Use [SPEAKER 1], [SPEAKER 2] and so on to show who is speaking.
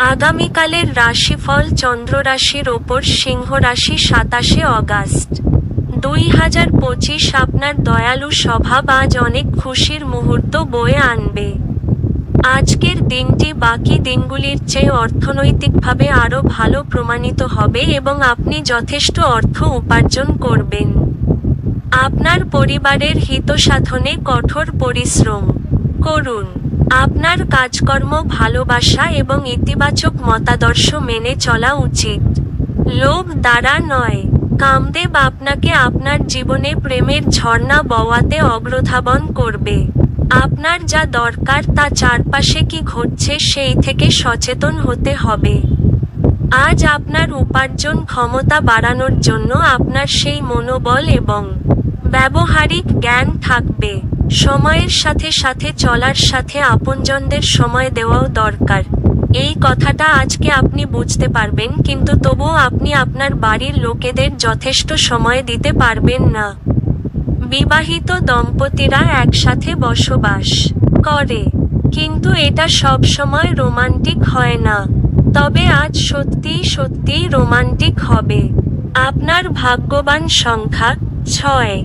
[SPEAKER 1] আগামীকালের রাশিফল চন্দ্র রাশির ওপর সিংহ রাশি সাতাশে অগাস্ট। দুই হাজার পঁচিশ আপনার দয়ালু স্বভাব আজ অনেক খুশির মুহূর্ত বয়ে আনবে। আজকের দিনটি বাকি দিনগুলির চেয়ে অর্থনৈতিকভাবে আরও ভালো প্রমাণিত হবে এবং আপনি যথেষ্ট অর্থ উপার্জন করবেন। আপনার পরিবারের হিত সাধনে কঠোর পরিশ্রম করুন। আপনার কাজকর্ম, ভালোবাসা এবং ইতিবাচক মতাদর্শ মেনে চলা উচিত। লোভ দ্বারা নয়। কামদেব আপনাকে আপনার জীবনে প্রেমের ঝর্ণা বওয়াতে অগ্রধাবন করবে। আপনার যা দরকার তা চারপাশে কি ঘটছে সেই থেকে সচেতন হতে হবে। আজ আপনার উপার্জন ক্ষমতা বাড়ানোর জন্য আপনার সেই মনোবল এবং ব্যবহারিক জ্ঞান থাকবে। সময়ের সাথে সাথে চলার সাথে আপনজনদের সময় দেওয়াও দরকার। এই কথাটা আজকে আপনি বুঝতে পারবেন, কিন্তু তবুও আপনি আপনার বাড়ির লোকেদের যথেষ্ট সময় দিতে পারবেন না। বিবাহিত দম্পতিরা একসাথে বসবাস করে, কিন্তু এটা সব সময় রোমান্টিক হয় না। তবে আজ সত্যিই সত্যিই রোমান্টিক হবে। আপনার ভাগ্যবান সংখ্যা ছয়।